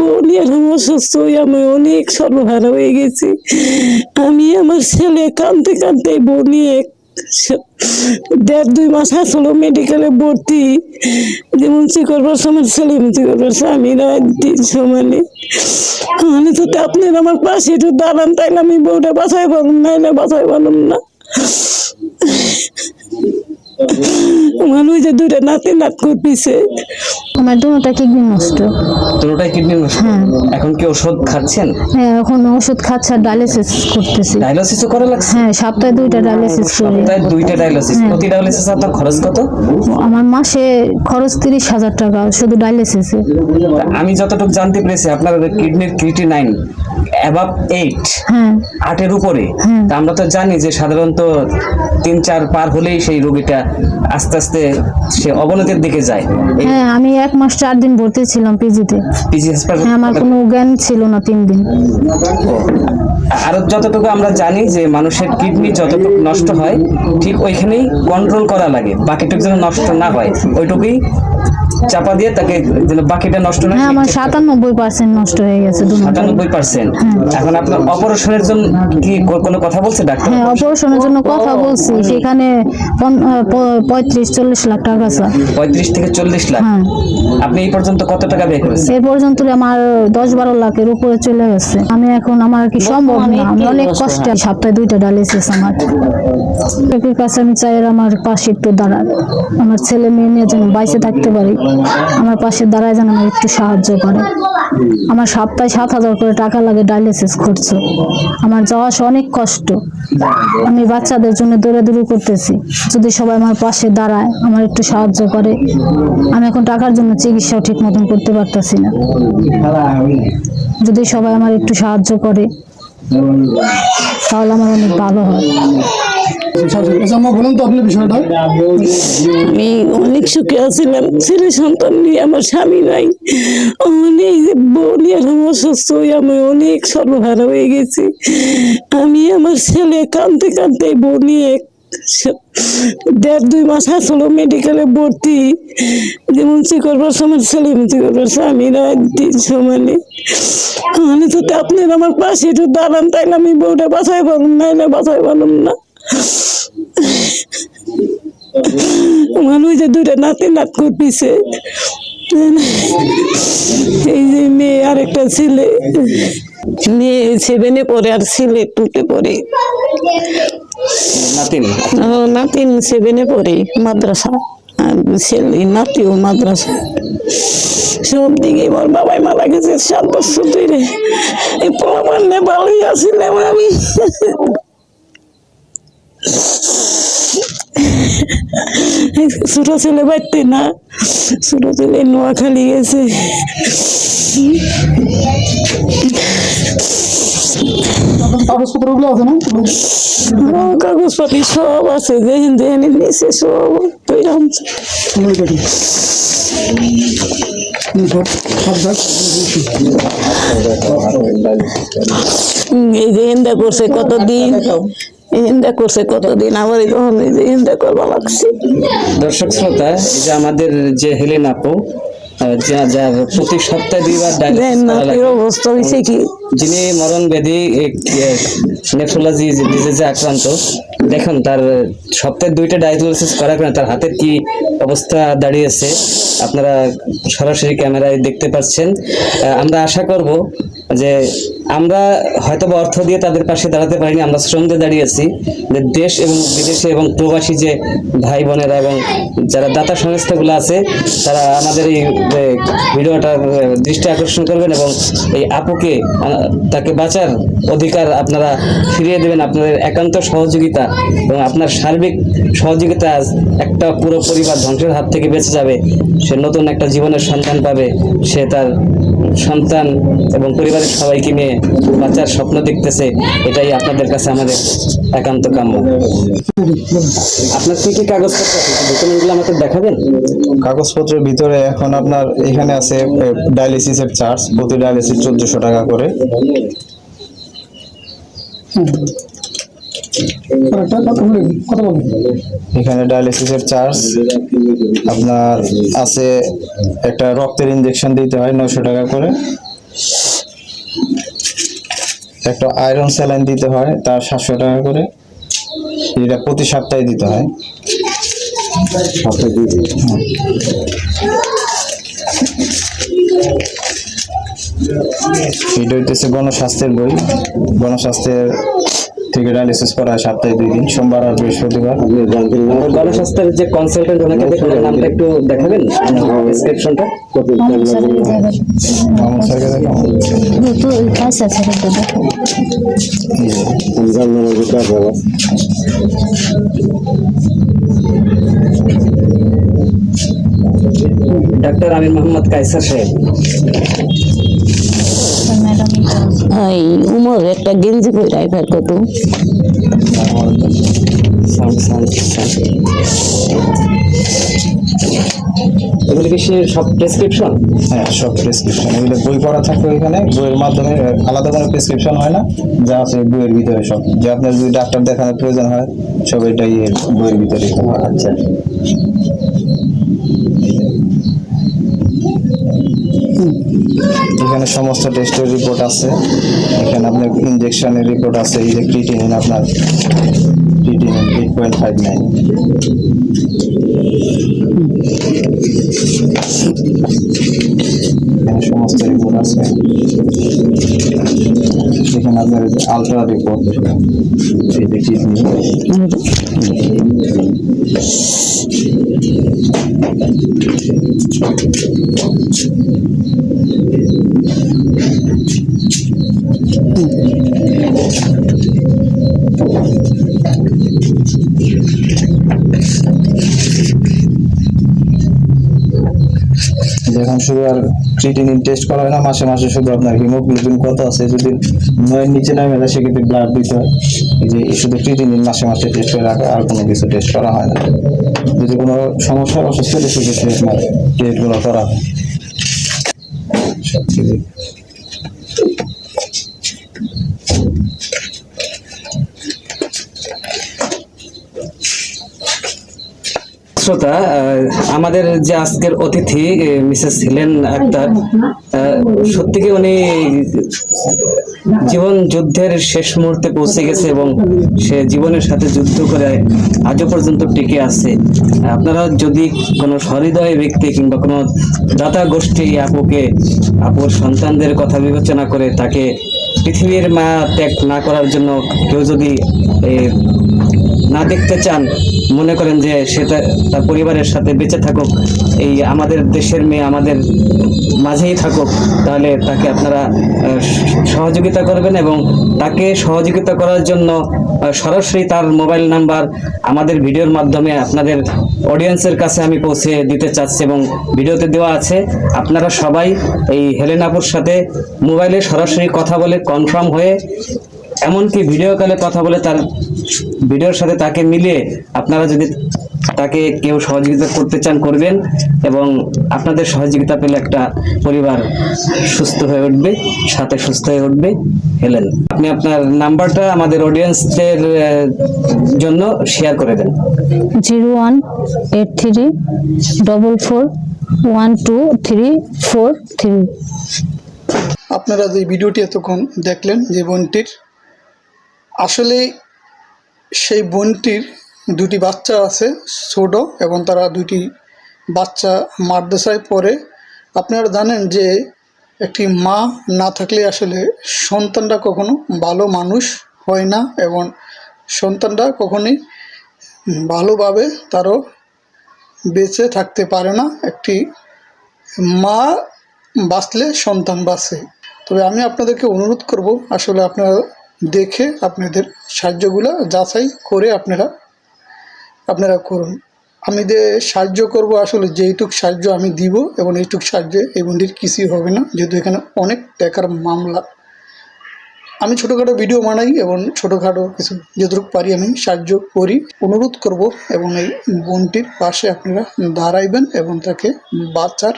বলি আর আমার অসুস্থ হয়ে আমি অনেক সর্বহারা হয়ে গেছি। আমি আমার ছেলে কাঁদতে কাঁদতে নিয়ে স- দেড় দুই মাস আসলো মেডিকেলে ভর্তি। যেমন পারছে আমার ছেলে চিকর পারছে আমি না তিনশো মানে আমি তো আপনার আমার পাশে একটু দাঁড়ান, তাইলে আমি বউটা বাঁচাই পারলাম নাইলে বাঁচাই পারলাম না। আমার ওই যে দুইটা নাতি নাত করতেছে আমার দুটা কিডনি নষ্ট। দুটোটাই কিডনি নষ্ট? হ্যাঁ। এখন কি ওষুধ খাচ্ছেন? হ্যাঁ এখন ওষুধ খাচ্ছে ডায়ালিসিস করতেছি। ডায়ালিসিসও করা লাগছে? হ্যাঁ সপ্তাহে দুইটা ডায়ালিসিস করি। সপ্তাহে দুইটা ডায়ালিসিস। প্রতি ডায়ালিসিস আপনার খরচ কত? আমার মাসে খরচ তিরিশ হাজার টাকা শুধু ডায়ালিসিসে। আমি যতটুকু জানতে পেরেছি আপনার কিডনির ক্রিটি নাইন অ্যাবাভ এইট হ্যাঁ। আটের উপরে। তা আমরা তো জানি যে সাধারণত তিন চার পার হলেই সেই রোগীটা আস্তে আস্তে সে অবনতির দিকে যায়। হ্যাঁ আমি এক মাস চার দিন ভর্তি ছিলাম পিজিতে পিজি হাসপাতাল আমার কোনো জ্ঞান ছিল না তিন দিন। আর যতটুকু আমরা জানি যে মানুষের কিডনি যতটুকু নষ্ট হয় ঠিক ওইখানেই কন্ট্রোল করা লাগে বাকিটুকু যেন নষ্ট না হয় ওইটুকুই চাপা দিয়ে তাকে যেন বাকিটা নষ্ট না হ্যাঁ হয় আমার সাতানব্বই পার্সেন্ট নষ্ট হয়ে গেছে দু মাস সাতানব্বই পার্সেন্ট এখন আপনার অপারেশনের জন্য কি কোনো কথা বলছে ডাক্তার? হ্যাঁ অপারেশনের জন্য কথা বলছি। সেখানে পন- আহ, প- পঁয়ত্রিশ চল্লিশ লাখ টাকা স্যার পঁয়ত্রিশ থেকে চল্লিশ লাখ? হ্যাঁ। আপনি এই পর্যন্ত কত টাকা ব্যয় করেছেন? এ পর্যন্ত আমার দশ বারো লাখের উপরে চলে গেছে। আমি এখন আমার কি সম্ভব না? আমি অনেক কষ্টে সপ্তাহে দুইটা ডায়ালিসিস আমার। কাছে আমি চাই আর আমার পাশে একটু দাঁড়ান। আমার ছেলে মেয়ে নিয়ে যেন বাইসে থাকতে পারি আমার পাশে দাঁড়ায় যেন আমার একটু সাহায্য করে। আমার সপ্তাহে সাত হাজার করে টাকা লাগে ডায়ালিসিস করছে। আমার যাওয়া অনেক কষ্ট। আমি বাচ্চাদের জন্য দৌড়াদৌড়ি করতেছি। যদি সবাই আমার পাশে দাঁড়ায়, আমার একটু সাহায্য করে। আমি এখন টাকার জন্য চিকিৎসাও ঠিক মতন করতে পারতেছি না। যদি সবাই আমার একটু সাহায্য করে, তাহলে আমার অনেক ভালো হয়। আমি অনেক সুখে আছিলাম ছেলে সন্তান নিয়ে আমার স্বামী নাই। অনেক বলি আর আমার অসুস্থ হয়ে আমি অনেক সর্বহারা হয়ে গেছি। আমি আমার ছেলে কাঁদতে কাঁদতে বউ নিয়ে দেড় দুই মাস আসলো মেডিকেলে ভর্তি। যেমন চিকর পারছে আমার ছেলে চিকর পারছে স্বামী না তিনশো মানে আমি তো আপনার আমার পাশে একটু দাঁড়ান, তাইলে আমি বউটা বাঁচাই পারলাম নাইলে বাঁচাই পারলাম না। ওই যে দুইটা নাতি নাত করতেছে। এই যে মেয়ে আর একটা ছেলে। মেয়ে সেভেনে পড়ে আর ছেলে টুতে পড়ে। নাতিন নাতিন সেভেনে পড়ে মাদ্রাসা। আর ছেলে নাতিও মাদ্রাসা। সব দিকে আমার বাবাই মারা গেছে সাত বছর ধরে। এই পোলাপান নেপালই আসছিলাম আমি ছোট ছেলে বাড়তে না ছোট ছেলে নোয়াখালী গেছে। কাগজপাতি সব আছে যেহেন যেহেন নিচে সব দেখ। এই যে করছে কতদিন? হিন্দা করছে কতদিন? আমার তখন হিন্দা করবা লাগছে। দর্শক শ্রোতা এই যে আমাদের যে হেলেন আপু প্রতি সপ্তাহে দুইবার অবস্থা হয়েছে কি? যিনি মরণ ব্যাধি নেফ্রোলজি ডিজিজে আক্রান্ত দেখুন তার সপ্তাহে দুইটা ডায়ালিসিস করার কারণে তার হাতের কি অবস্থা দাঁড়িয়েছে আপনারা সরাসরি ক্যামেরায় দেখতে পাচ্ছেন। আমরা আশা করব যে আমরা হয়তো বা অর্থ দিয়ে তাদের পাশে দাঁড়াতে পারিনি, আমরা শ্রম দিয়ে দাঁড়িয়েছি যে দেশ এবং বিদেশে এবং প্রবাসী যে ভাই বোনেরা এবং যারা দাতা সংস্থাগুলো আছে, তারা আমাদের এই ভিডিওটার দৃষ্টি আকর্ষণ করবেন এবং এই আপুকে তাকে বাঁচার অধিকার আপনারা ফিরিয়ে দেবেন। আপনাদের একান্ত সহযোগিতা এবং আপনার সার্বিক সহযোগিতা একটা পুরো পরিবার ধ্বংসের হাত থেকে বেঁচে যাবে। সে নতুন একটা জীবনের সন্ধান পাবে। সে তার সন্তান এবং পরিবারের সবাইকে নিয়ে বাঁচার স্বপ্ন দেখতেছে এটাই আপনাদের কাছে আমাদের একান্ত কাম্য। আপনার কি কি কাগজপত্র ডকুমেন্টগুলো আমাকে দেখাবেন? কাগজপত্রের ভিতরে এখন আপনার এখানে আছে ডায়ালিসিসের চার্জ প্রতি ডায়ালিসিস চোদ্দশো টাকা করে আরেকটা কথা বলে দিন, কথা বলুন এখানে ডায়ালিসিসের চার্জ আপনার আছে একটা রক্তের ইনজেকশন দিতে হয় নয়শো টাকা করে। একটা আয়রন স্যালাইন দিতে হয় তার সাতশো টাকা করে। এটা প্রতি সপ্তাহে দিতে হয়। এটা হইতেছে গণস্বাস্থ্যের বই। গণস্বাস্থ্যের থেকে ডায়ালিসিস করা হয় সপ্তাহে দুই দিন, সোমবার আর বৃহস্পতিবার। গণস্বাস্থ্যের যে কনসালটেন্ট ওনাকে দেখবেন নামটা একটু দেখাবেন দেখো ডাক্তার আমির মোহাম্মদ কাইসার সাহেব। এই উমর একটা গেঞ্জি কই রাইফার কত? এগুলো কি সে সব প্রেসক্রিপশন হ্যাঁ সব প্রেসক্রিপশন এগুলো বই পড়া থাকবে এখানে। বইয়ের মাধ্যমে আলাদা কোনো প্রেসক্রিপশন হয় না। যা আছে বইয়ের ভিতরে সব। যে আপনার যদি ডাক্তার দেখানোর প্রয়োজন হয় সব এটাই বইয়ের ভিতরে। আচ্ছা। এখানে সমস্ত টেস্টের রিপোর্ট আছে। এখানে আপনার ইনজেকশনের রিপোর্ট আছে, এই যে ক্রিটিনিন আপনার creatinine eight point five nine এখানে সমস্ত রিপোর্ট আছে। এখানে আপনার আলট্রা রিপোর্ট এই যে কিডনি যখন শুধু আর ক্রিটিনিন টেস্ট করা হয় না, মাসে মাসে শুধু আপনার হিমোগ্লোবিন কত আছে, যদি নয়ের নিচে নামে যায় সেক্ষেত্রে ব্লাড দিতে হয়। যে শুধু ক্রিটিনিন মাসে মাসে টেস্ট করে রাখা, আর কোনো কিছু টেস্ট করা হয় না। যদি কোনো সমস্যা অসুস্থ হলে সেক্ষেত্রে আপনার টেস্টগুলো করা হয়। সব শ্রোতা আমাদের যে আজকের অতিথি মিসেস হেলেন আক্তার সত্যিকে উনি জীবন যুদ্ধের শেষ মুহূর্তে পৌঁছে গেছে এবং সে জীবনের সাথে যুদ্ধ করে আজও পর্যন্ত টিকে আছে? আপনারা যদি কোনো সহৃদয় ব্যক্তি কিংবা কোনো দাতা গোষ্ঠী আপুকে, আপুর সন্তানদের কথা বিবেচনা করে তাকে পৃথিবীর মা ত্যাগ না করার জন্য কেউ যদি না দেখতে চান, মনে করেন যে সে তা- তার পরিবারের সাথে বেঁচে থাকুক, এই আমাদের দেশের মেয়ে আমাদের মাঝেই থাকুক, তাহলে তাকে আপনারা সহযোগিতা করবেন এবং তাকে সহযোগিতা করার জন্য সরাসরি তার মোবাইল নাম্বার আমাদের ভিডিওর মাধ্যমে আপনাদের অডিয়েন্সের কাছে আমি পৌঁছে দিতে চাচ্ছি এবং ভিডিওতে দেওয়া আছে। আপনারা সবাই এই হেলেনাপুর সাথে মোবাইলে সরাসরি কথা বলে কনফার্ম হয়ে, এমনকি ভিডিও কলে কথা বলে তার ভিডিওর সাথে তাকে মিলিয়ে আপনারা যদি তাকে কেউ সহযোগিতা করতে চান করবেন এবং আপনাদের সহযোগিতা পেলে একটা পরিবার সুস্থ হয়ে উঠবে সাথে সুস্থ হয়ে উঠবে হেলেন। আপনি আপনার নাম্বারটা আমাদের অডিয়েন্সদের জন্য শেয়ার করে দেন। Zero one eight three double four one two three four three. আপনারা যে ভিডিওটি এতক্ষণ দেখলেন যে বোনটির আসলে সেই বোনটির দুটি বাচ্চা আছে, ছোট এবং তারা দুটি বাচ্চা মাদ্রাসায় পড়ে। আপনারা জানেন যে একটি মা না থাকলে আসলে সন্তানরা কখনো ভালো মানুষ হয় না এবং সন্তানরা কখনোই ভালোভাবে তারও বেঁচে থাকতে পারে না। একটি মা বাঁচলে সন্তান বাঁচে। তবে আমি আপনাদেরকে অনুরোধ করব, আসলে আপনারা দেখে আপনাদের সাহায্যগুলো যাচাই করে আপনারা আপনারা করুন। আমি যে সাহায্য করব আসলে যেইটুক সাহায্য আমি দিব এবং এইটুক সাহায্যে এই বন্ডির কিছুই হবে না, যেহেতু এখানে অনেক টাকার মামলা। আমি ছোটোখাটো ভিডিও বানাই এবং ছোটোখাটো কিছু যতটুকু পারি আমি সাহায্য করি। অনুরোধ করব এবং এই বোনটির পাশে আপনারা দাঁড়াইবেন এবং তাকে বাচ্চার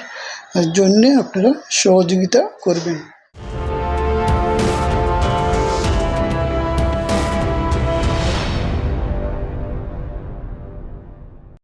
জন্যে আপনারা সহযোগিতা করবেন।